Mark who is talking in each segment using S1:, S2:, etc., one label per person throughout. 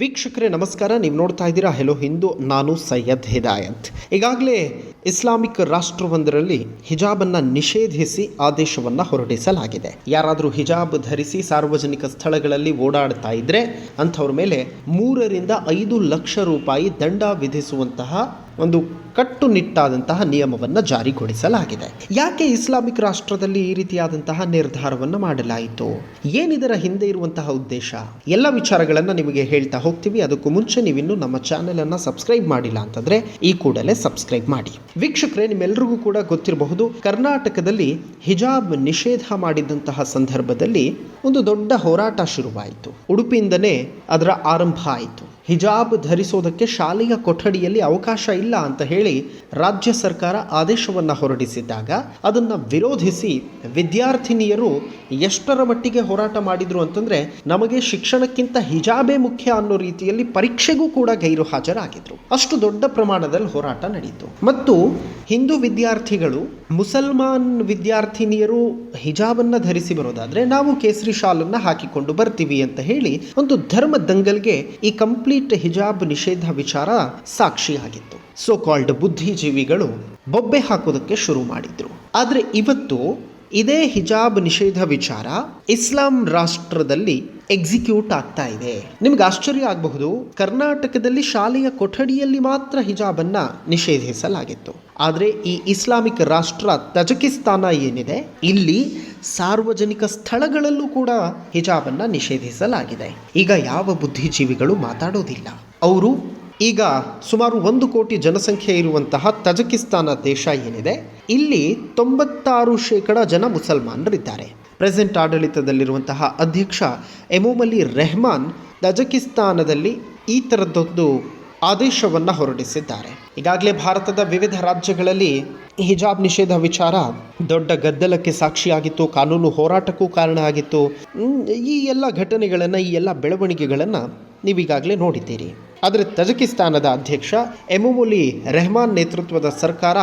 S1: ವೀಕ್ಷಕರೇ, ನಮಸ್ಕಾರ. ನೀವು ನೋಡ್ತಾ ಇದ್ದೀರಾ ಹೆಲೋ ಹಿಂದೂ ನಾನು ಸೈಯದ್ ಹಿದಾಯತ್. ಈಗಾಗಲೇ ಇಸ್ಲಾಮಿಕ್ ರಾಷ್ಟ್ರವೊಂದರಲ್ಲಿ ಹಿಜಾಬನ್ನು ನಿಷೇಧಿಸಿ ಆದೇಶವನ್ನು ಹೊರಡಿಸಲಾಗಿದೆ. ಯಾರಾದರೂ ಹಿಜಾಬ್ ಧರಿಸಿ ಸಾರ್ವಜನಿಕ ಸ್ಥಳಗಳಲ್ಲಿ ಓಡಾಡ್ತಾ ಇದ್ದರೆ ಅಂಥವ್ರ ಮೇಲೆ ಮೂರರಿಂದ ಐದು ಲಕ್ಷ ರೂಪಾಯಿ ದಂಡ ವಿಧಿಸುವಂತಹ ಒಂದು ಕಟ್ಟುನಿಟ್ಟಾದಂತಹ ನಿಯಮವನ್ನು ಜಾರಿಗೊಳಿಸಲಾಗಿದೆ. ಯಾಕೆ ಇಸ್ಲಾಮಿಕ್ ರಾಷ್ಟ್ರದಲ್ಲಿ ಈ ರೀತಿಯಾದಂತಹ ನಿರ್ಧಾರವನ್ನು ಮಾಡಲಾಯಿತು? ಏನಿದರ ಹಿಂದೆ ಇರುವಂತಹ ಉದ್ದೇಶ? ಎಲ್ಲ ವಿಚಾರಗಳನ್ನು ನಿಮಗೆ ಹೇಳ್ತಾ ಹೋಗ್ತೀವಿ. ಅದಕ್ಕೂ ಮುಂಚೆ ನೀವಿನ್ನು ನಮ್ಮ ಚಾನೆಲ್ ಅನ್ನ ಸಬ್ಸ್ಕ್ರೈಬ್ ಮಾಡಿಲ್ಲ ಅಂತಂದ್ರೆ ಈ ಕೂಡಲೇ ಸಬ್ಸ್ಕ್ರೈಬ್ ಮಾಡಿ. ವೀಕ್ಷಕರೇ ನಿಮ್ಮೆಲ್ಲರಿಗೂ ಕೂಡ ಗೊತ್ತಿರಬಹುದು, ಕರ್ನಾಟಕದಲ್ಲಿ ಹಿಜಾಬ್ ನಿಷೇಧ ಮಾಡಿದಂತಹ ಸಂದರ್ಭದಲ್ಲಿ ಒಂದು ದೊಡ್ಡ ಹೋರಾಟ ಶುರುವಾಯಿತು. ಉಡುಪಿಯಿಂದನೇ ಅದರ ಆರಂಭ ಆಯಿತು. ಹಿಜಾಬ್ ಧರಿಸೋದಕ್ಕೆ ಶಾಲೆಯ ಕೊಠಡಿಯಲ್ಲಿ ಅವಕಾಶ ಇಲ್ಲ ಅಂತ ಹೇಳಿ ರಾಜ್ಯ ಸರ್ಕಾರ ಆದೇಶವನ್ನು ಹೊರಡಿಸಿದ್ದಾಗ ಅದನ್ನು ವಿರೋಧಿಸಿ ವಿದ್ಯಾರ್ಥಿನಿಯರು ಎಷ್ಟರ ಮಟ್ಟಿಗೆ ಹೋರಾಟ ಮಾಡಿದ್ರು ಅಂತಂದ್ರೆ ನಮಗೆ ಶಿಕ್ಷಣಕ್ಕಿಂತ ಹಿಜಾಬೇ ಮುಖ್ಯ ಅನ್ನೋ ರೀತಿಯಲ್ಲಿ ಪರೀಕ್ಷೆಗೂ ಕೂಡ ಗೈರು ಹಾಜರಾಗಿದ್ರು. ಅಷ್ಟು ದೊಡ್ಡ ಪ್ರಮಾಣದಲ್ಲಿ ಹೋರಾಟ ನಡೆಯಿತು ಮತ್ತು ಹಿಂದೂ ವಿದ್ಯಾರ್ಥಿಗಳು, ಮುಸಲ್ಮಾನ್ ವಿದ್ಯಾರ್ಥಿನಿಯರು ಹಿಜಾಬನ್ನ ಧರಿಸಿ ಬರೋದಾದರೆ ನಾವು ಕೇಸರಿ ಶಾಲನ್ನು ಹಾಕಿಕೊಂಡು ಬರ್ತೀವಿ ಅಂತ ಹೇಳಿ ಒಂದು ಧರ್ಮ ದಂಗಲ್ಗೆ ಈ ಕಂಪ್ಲೀಟ್ ಹಿಜಾಬ್ ನಿಷೇಧ ವಿಚಾರ ಸಾಕ್ಷಿಯಾಗಿತ್ತು. ಸೊ ಕಾಲ್ಡ್ ಬುದ್ಧಿಜೀವಿಗಳು ಬೊಬ್ಬೆ ಹಾಕೋದಕ್ಕೆ ಶುರು ಮಾಡಿದ್ರು. ಆದರೆ ಇವತ್ತು ಇದೇ ಹಿಜಾಬ್ ನಿಷೇಧ ವಿಚಾರ ಇಸ್ಲಾಂ ರಾಷ್ಟ್ರದಲ್ಲಿ ಎಕ್ಸಿಕ್ಯೂಟ್ ಆಗ್ತಾ ಇದೆ. ನಿಮ್ಗೆ ಆಶ್ಚರ್ಯ ಆಗಬಹುದು, ಕರ್ನಾಟಕದಲ್ಲಿ ಶಾಲೆಯ ಕೊಠಡಿಯಲ್ಲಿ ಮಾತ್ರ ಹಿಜಾಬನ್ನ ನಿಷೇಧಿಸಲಾಗಿತ್ತು. ಆದರೆ ಈ ಇಸ್ಲಾಮಿಕ್ ರಾಷ್ಟ್ರ ತಜಕಿಸ್ತಾನ ಏನಿದೆ, ಇಲ್ಲಿ ಸಾರ್ವಜನಿಕ ಸ್ಥಳಗಳಲ್ಲೂ ಕೂಡ ಹಿಜಾಬನ್ನ ನಿಷೇಧಿಸಲಾಗಿದೆ. ಈಗ ಯಾವ ಬುದ್ಧಿಜೀವಿಗಳು ಮಾತಾಡೋದಿಲ್ಲ. ಅವರು ಈಗ ಸುಮಾರು ಒಂದು ಕೋಟಿ ಜನಸಂಖ್ಯೆ ಇರುವಂತಹ ತಜಕಿಸ್ತಾನ ದೇಶ ಏನಿದೆ, ಇಲ್ಲಿ ತೊಂಬತ್ತಾರು ಶೇಕಡ ಜನ ಮುಸಲ್ಮಾನರಿದ್ದಾರೆ. ಪ್ರೆಸೆಂಟ್ ಆಡಳಿತದಲ್ಲಿರುವಂತಹ ಅಧ್ಯಕ್ಷ ಎಮೋಮಲಿ ರೆಹಮಾನ್ ತಜಕಿಸ್ತಾನದಲ್ಲಿ ಈ ಥರದ್ದೊಂದು ಆದೇಶವನ್ನು ಹೊರಡಿಸಿದ್ದಾರೆ. ಈಗಾಗಲೇ ಭಾರತದ ವಿವಿಧ ರಾಜ್ಯಗಳಲ್ಲಿ ಹಿಜಾಬ್ ನಿಷೇಧ ವಿಚಾರ ದೊಡ್ಡ ಗದ್ದಲಕ್ಕೆ ಸಾಕ್ಷಿಯಾಗಿತ್ತು, ಕಾನೂನು ಹೋರಾಟಕ್ಕೂ ಕಾರಣ ಆಗಿತ್ತು. ಈ ಎಲ್ಲ ಘಟನೆಗಳನ್ನು, ಈ ಎಲ್ಲ ಬೆಳವಣಿಗೆಗಳನ್ನು ನೀವೀಗಾಗಲೇ ನೋಡಿದ್ದೀರಿ. ಆದರೆ ತಜಕಿಸ್ತಾನದ ಅಧ್ಯಕ್ಷ ಎಮುಮುಲಿ ರೆಹಮಾನ್ ನೇತೃತ್ವದ ಸರ್ಕಾರ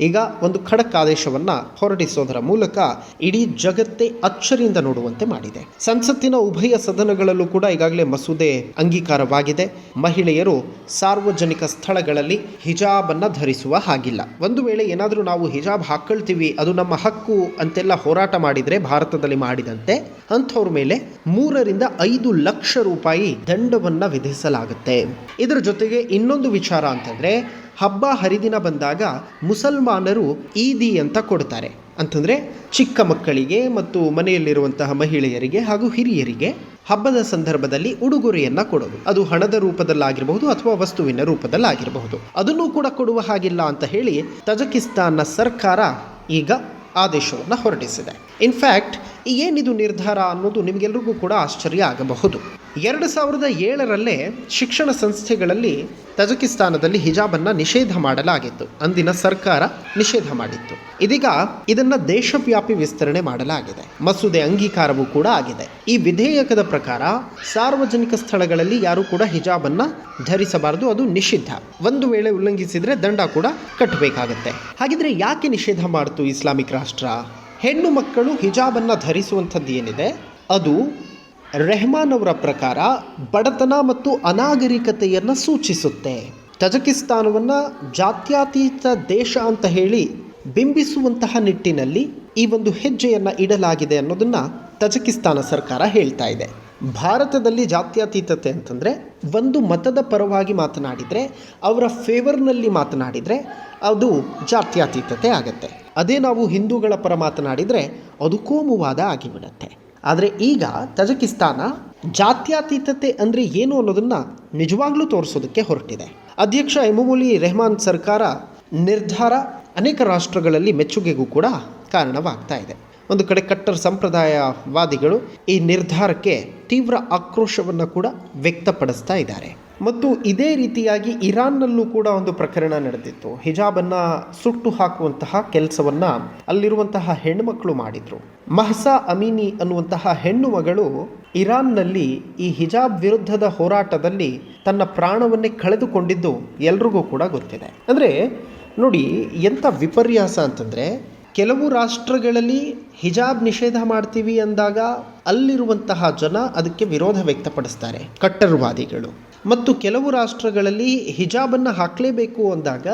S1: ಈಗ ಒಂದು ಖಡಕ್ ಆದೇಶವನ್ನು ಹೊರಡಿಸೋದರ ಮೂಲಕ ಇಡೀ ಜಗತ್ತೇ ಅಚ್ಚರಿಯಿಂದ ನೋಡುವಂತೆ ಮಾಡಿದೆ. ಸಂಸತ್ತಿನ ಉಭಯ ಸದನಗಳಲ್ಲೂ ಕೂಡ ಈಗಾಗಲೇ ಮಸೂದೆ ಅಂಗೀಕಾರವಾಗಿದೆ. ಮಹಿಳೆಯರು ಸಾರ್ವಜನಿಕ ಸ್ಥಳಗಳಲ್ಲಿ ಹಿಜಾಬನ್ನು ಧರಿಸುವ ಹಾಗಿಲ್ಲ. ಒಂದು ವೇಳೆ ಏನಾದರೂ ನಾವು ಹಿಜಾಬ್ ಹಾಕೊಳ್ತೀವಿ, ಅದು ನಮ್ಮ ಹಕ್ಕು ಅಂತೆಲ್ಲ ಹೋರಾಟ ಮಾಡಿದರೆ ಭಾರತದಲ್ಲಿ ಮಾಡಿದಂತೆ, ಅಂಥವ್ರ ಮೇಲೆ ಮೂರರಿಂದ ಐದು ಲಕ್ಷ ರೂಪಾಯಿ ದಂಡವನ್ನು ವಿಧಿಸಲಾಗುತ್ತೆ. ಇದರ ಜೊತೆಗೆ ಇನ್ನೊಂದು ವಿಚಾರ ಅಂತಂದ್ರೆ ಹಬ್ಬ ಹರಿದಿನ ಬಂದಾಗ ಮುಸಲ್ಮಾನರು ಈದಿ ಅಂತ ಕೊಡ್ತಾರೆ. ಅಂತಂದರೆ ಚಿಕ್ಕ ಮಕ್ಕಳಿಗೆ ಮತ್ತು ಮನೆಯಲ್ಲಿರುವಂತಹ ಮಹಿಳೆಯರಿಗೆ ಹಾಗೂ ಹಿರಿಯರಿಗೆ ಹಬ್ಬದ ಸಂದರ್ಭದಲ್ಲಿ ಉಡುಗೊರೆಯನ್ನು ಕೊಡೋದು. ಅದು ಹಣದ ರೂಪದಲ್ಲಾಗಿರಬಹುದು ಅಥವಾ ವಸ್ತುವಿನ ರೂಪದಲ್ಲಾಗಿರಬಹುದು. ಅದನ್ನು ಕೂಡ ಕೊಡುವ ಹಾಗಿಲ್ಲ ಅಂತ ಹೇಳಿ ತಜಕಿಸ್ತಾನ್ನ ಸರ್ಕಾರ ಈಗ ಆದೇಶವನ್ನು ಹೊರಡಿಸಿದೆ. ಇನ್ಫ್ಯಾಕ್ಟ್ ಏನಿದು ನಿರ್ಧಾರ ಅನ್ನೋದು ನಿಮಗೆಲ್ರಿಗೂ ಕೂಡ ಆಶ್ಚರ್ಯ ಆಗಬಹುದು. ಎರಡು ಸಾವಿರದ ಏಳರಲ್ಲೇ ಶಿಕ್ಷಣ ಸಂಸ್ಥೆಗಳಲ್ಲಿ ತಜಕಿಸ್ತಾನದಲ್ಲಿ ಹಿಜಾಬನ್ನು ನಿಷೇಧ ಮಾಡಲಾಗಿತ್ತು. ಅಂದಿನ ಸರ್ಕಾರ ನಿಷೇಧ ಮಾಡಿತ್ತು. ಇದೀಗ ಇದನ್ನು ದೇಶವ್ಯಾಪಿ ವಿಸ್ತರಣೆ ಮಾಡಲಾಗಿದೆ. ಮಸೂದೆ ಅಂಗೀಕಾರವೂ ಕೂಡ ಆಗಿದೆ. ಈ ವಿಧೇಯಕದ ಪ್ರಕಾರ ಸಾರ್ವಜನಿಕ ಸ್ಥಳಗಳಲ್ಲಿ ಯಾರು ಕೂಡ ಹಿಜಾಬನ್ನು ಧರಿಸಬಾರದು, ಅದು ನಿಷಿದ್ಧ. ಒಂದು ವೇಳೆ ಉಲ್ಲಂಘಿಸಿದರೆ ದಂಡ ಕೂಡ ಕಟ್ಟಬೇಕಾಗತ್ತೆ. ಹಾಗಿದ್ರೆ ಯಾಕೆ ನಿಷೇಧ ಮಾಡಿತು ಇಸ್ಲಾಮಿಕ್ ರಾಷ್ಟ್ರ? ಹೆಣ್ಣು ಮಕ್ಕಳು ಹಿಜಾಬನ್ನು ಧರಿಸುವಂಥದ್ದು ಏನಿದೆ ಅದು ರೆಹಮಾನ್ ಅವರ ಪ್ರಕಾರ ಬಡತನ ಮತ್ತು ಅನಾಗರಿಕತೆಯನ್ನು ಸೂಚಿಸುತ್ತೆ. ತಜಕಿಸ್ತಾನವನ್ನು ಜಾತ್ಯಾತೀತ ದೇಶ ಅಂತ ಹೇಳಿ ಬಿಂಬಿಸುವಂತಹ ನಿಟ್ಟಿನಲ್ಲಿ ಈ ಒಂದು ಹೆಜ್ಜೆಯನ್ನು ಇಡಲಾಗಿದೆ ಅನ್ನೋದನ್ನು ತಜಕಿಸ್ತಾನ ಸರ್ಕಾರ ಹೇಳ್ತಾ ಇದೆ. ಭಾರತದಲ್ಲಿ ಜಾತ್ಯತೀತತೆ ಅಂತಂದರೆ ಒಂದು ಮತದ ಪರವಾಗಿ ಮಾತನಾಡಿದರೆ, ಅವರ ಫೇವರ್ನಲ್ಲಿ ಮಾತನಾಡಿದರೆ ಅದು ಜಾತ್ಯತೀತತೆ ಆಗುತ್ತೆ. ಅದೇ ನಾವು ಹಿಂದೂಗಳ ಪರ ಮಾತನಾಡಿದರೆ ಅದು ಕೋಮುವಾದ ಆಗಿಬಿಡತ್ತೆ. ಆದರೆ ಈಗ ತಜಕಿಸ್ತಾನ ಜಾತ್ಯತೀತತೆ ಅಂದರೆ ಏನು ಅನ್ನೋದನ್ನು ನಿಜವಾಗ್ಲೂ ತೋರಿಸೋದಕ್ಕೆ ಹೊರಟಿದೆ. ಅಧ್ಯಕ್ಷ ಎಮುಮುಲಿ ರೆಹಮಾನ್ ಸರ್ಕಾರ ನಿರ್ಧಾರ ಅನೇಕ ರಾಷ್ಟ್ರಗಳಲ್ಲಿ ಮೆಚ್ಚುಗೆಗೂ ಕೂಡ ಕಾರಣವಾಗ್ತಾ ಇದೆ. ಒಂದು ಕಡೆ ಕಟ್ಟರ್ ಸಂಪ್ರದಾಯವಾದಿಗಳು ಈ ನಿರ್ಧಾರಕ್ಕೆ ತೀವ್ರ ಆಕ್ರೋಶವನ್ನು ಕೂಡ ವ್ಯಕ್ತಪಡಿಸ್ತಾ ಇದ್ದಾರೆ. ಮತ್ತು ಇದೇ ರೀತಿಯಾಗಿ ಇರಾನ್ನಲ್ಲೂ ಕೂಡ ಒಂದು ಪ್ರಕರಣ ನಡೆದಿತ್ತು. ಹಿಜಾಬನ್ನು ಸುಟ್ಟು ಹಾಕುವಂತಹ ಕೆಲಸವನ್ನು ಅಲ್ಲಿರುವಂತಹ ಹೆಣ್ಣುಮಕ್ಕಳು ಮಾಡಿದರು. ಮಹಸಾ ಅಮೀನಿ ಅನ್ನುವಂತಹ ಹೆಣ್ಣು ಮಗಳು ಇರಾನ್ನಲ್ಲಿ ಈ ಹಿಜಾಬ್ ವಿರುದ್ಧದ ಹೋರಾಟದಲ್ಲಿ ತನ್ನ ಪ್ರಾಣವನ್ನೇ ಕಳೆದುಕೊಂಡಿದ್ದು ಎಲ್ರಿಗೂ ಕೂಡ ಗೊತ್ತಿದೆ. ಅಂದರೆ ನೋಡಿ ಎಂಥ ವಿಪರ್ಯಾಸ ಅಂತಂದರೆ ಕೆಲವು ರಾಷ್ಟ್ರಗಳಲ್ಲಿ ಹಿಜಾಬ್ ನಿಷೇಧ ಮಾಡ್ತೀವಿ ಅಂದಾಗ ಅಲ್ಲಿರುವಂತಹ ಜನ ಅದಕ್ಕೆ ವಿರೋಧ ವ್ಯಕ್ತಪಡಿಸ್ತಾರೆ. ಕಟ್ಟರ್ವಾದಿಗಳು. ಮತ್ತು ಕೆಲವು ರಾಷ್ಟ್ರಗಳಲ್ಲಿ ಹಿಜಾಬನ್ನು ಹಾಕಲೇಬೇಕು ಅಂದಾಗ,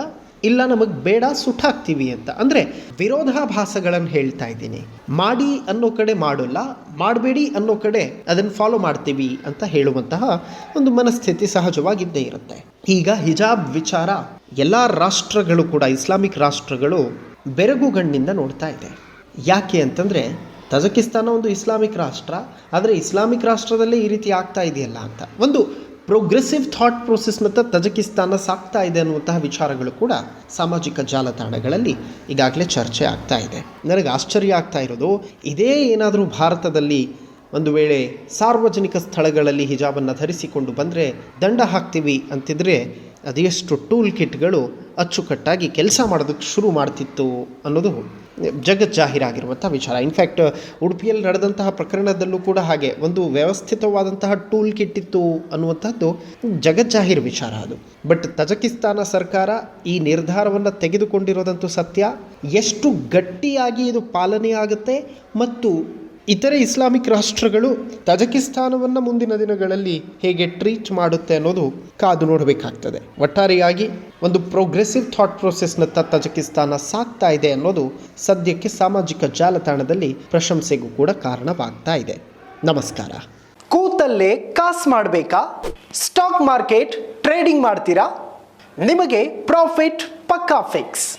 S1: ಇಲ್ಲ ನಮಗೆ ಬೇಡ ಸುಟ್ಟಾಕ್ತೀವಿ ಅಂತ. ಅಂದರೆ ವಿರೋಧಾಭಾಸಗಳನ್ನು ಹೇಳ್ತಾ ಇದ್ದೀನಿ. ಮಾಡಿ ಅನ್ನೋ ಕಡೆ ಮಾಡೋಲ್ಲ, ಮಾಡಬೇಡಿ ಅನ್ನೋ ಕಡೆ ಅದನ್ನು ಫಾಲೋ ಮಾಡ್ತೀವಿ ಅಂತ ಹೇಳುವಂತಹ ಒಂದು ಮನಸ್ಥಿತಿ ಸಹಜವಾಗಿದ್ದೇ ಇರುತ್ತೆ. ಈಗ ಹಿಜಾಬ್ ವಿಚಾರ ಎಲ್ಲ ರಾಷ್ಟ್ರಗಳು ಕೂಡ, ಇಸ್ಲಾಮಿಕ್ ರಾಷ್ಟ್ರಗಳು ಬೆರಗುಗಣ್ಣಿಂದ ನೋಡ್ತಾ ಇದೆ. ಯಾಕೆ ಅಂತಂದರೆ, ತಜಕಿಸ್ತಾನ ಒಂದು ಇಸ್ಲಾಮಿಕ್ ರಾಷ್ಟ್ರ, ಆದರೆ ಇಸ್ಲಾಮಿಕ್ ರಾಷ್ಟ್ರದಲ್ಲೇ ಈ ರೀತಿ ಆಗ್ತಾ ಇದೆಯಲ್ಲ ಅಂತ. ಒಂದು ಪ್ರೋಗ್ರೆಸಿವ್ ಥಾಟ್ ಪ್ರೋಸೆಸ್ನತ್ತ ತಜಕಿಸ್ತಾನ ಸಾಕ್ತಾ ಇದೆ ಅನ್ನುವಂತಹ ವಿಚಾರಗಳು ಕೂಡ ಸಾಮಾಜಿಕ ಜಾಲತಾಣಗಳಲ್ಲಿ ಈಗಾಗಲೇ ಚರ್ಚೆ ಆಗ್ತಾ ಇದೆ. ನನಗೆ ಆಶ್ಚರ್ಯ ಆಗ್ತಾ ಇರೋದು, ಇದೇ ಏನಾದರೂ ಭಾರತದಲ್ಲಿ ಒಂದು ವೇಳೆ ಸಾರ್ವಜನಿಕ ಸ್ಥಳಗಳಲ್ಲಿ ಹಿಜಾಬನ್ನು ಧರಿಸಿಕೊಂಡು ಬಂದರೆ ದಂಡ ಹಾಕ್ತೀವಿ ಅಂತಿದ್ರೆ ಅದೆಷ್ಟು ಟೂಲ್ ಕಿಟ್ಗಳು ಅಚ್ಚುಕಟ್ಟಾಗಿ ಕೆಲಸ ಮಾಡೋದಕ್ಕೆ ಶುರು ಮಾಡ್ತಿತ್ತು ಅನ್ನೋದು ಜಗಜ್ಜಾಹೀರಾಗಿರುವಂಥ ವಿಚಾರ. ಇನ್ಫ್ಯಾಕ್ಟ್ ಉಡುಪಿಯಲ್ಲಿ ನಡೆದಂತಹ ಪ್ರಕರಣದಲ್ಲೂ ಕೂಡ ಹಾಗೆ ಒಂದು ವ್ಯವಸ್ಥಿತವಾದಂತಹ ಟೂಲ್ ಕಿಟ್ ಇತ್ತು ಅನ್ನುವಂಥದ್ದು ಜಗಜ್ಜಾಹೀರ್ ವಿಚಾರ ಅದು. ಬಟ್ ತಜಕಿಸ್ತಾನ ಸರ್ಕಾರ ಈ ನಿರ್ಧಾರವನ್ನು ತೆಗೆದುಕೊಂಡಿರೋದಂತೂ ಸತ್ಯ. ಎಷ್ಟು ಗಟ್ಟಿಯಾಗಿ ಇದು ಪಾಲನೆಯಾಗುತ್ತೆ ಮತ್ತು ಇತರೆ ಇಸ್ಲಾಮಿಕ್ ರಾಷ್ಟ್ರಗಳು ತಜಕಿಸ್ತಾನವನ್ನು ಮುಂದಿನ ದಿನಗಳಲ್ಲಿ ಹೇಗೆ ಟ್ರೀಟ್ ಮಾಡುತ್ತೆ ಅನ್ನೋದು ಕಾದು ನೋಡಬೇಕಾಗ್ತದೆ. ಒಟ್ಟಾರೆಯಾಗಿ ಒಂದು ಪ್ರೋಗ್ರೆಸಿವ್ ಥಾಟ್ ಪ್ರೊಸೆಸ್ನತ್ತ ತಜಕಿಸ್ತಾನ ಸಾಕ್ತಾ ಇದೆ ಅನ್ನೋದು ಸದ್ಯಕ್ಕೆ ಸಾಮಾಜಿಕ ಜಾಲತಾಣದಲ್ಲಿ ಪ್ರಶಂಸೆಗೂ ಕೂಡ ಕಾರಣವಾಗ್ತಾ ಇದೆ. ನಮಸ್ಕಾರ.
S2: ಕೂತಲ್ಲೇ ಕಾಸು ಮಾಡಬೇಕಾ? ಸ್ಟಾಕ್ ಮಾರ್ಕೆಟ್ ಟ್ರೇಡಿಂಗ್ ಮಾಡ್ತೀರಾ? ನಿಮಗೆ ಪ್ರಾಫಿಟ್ ಪಕ್ಕಾ fix.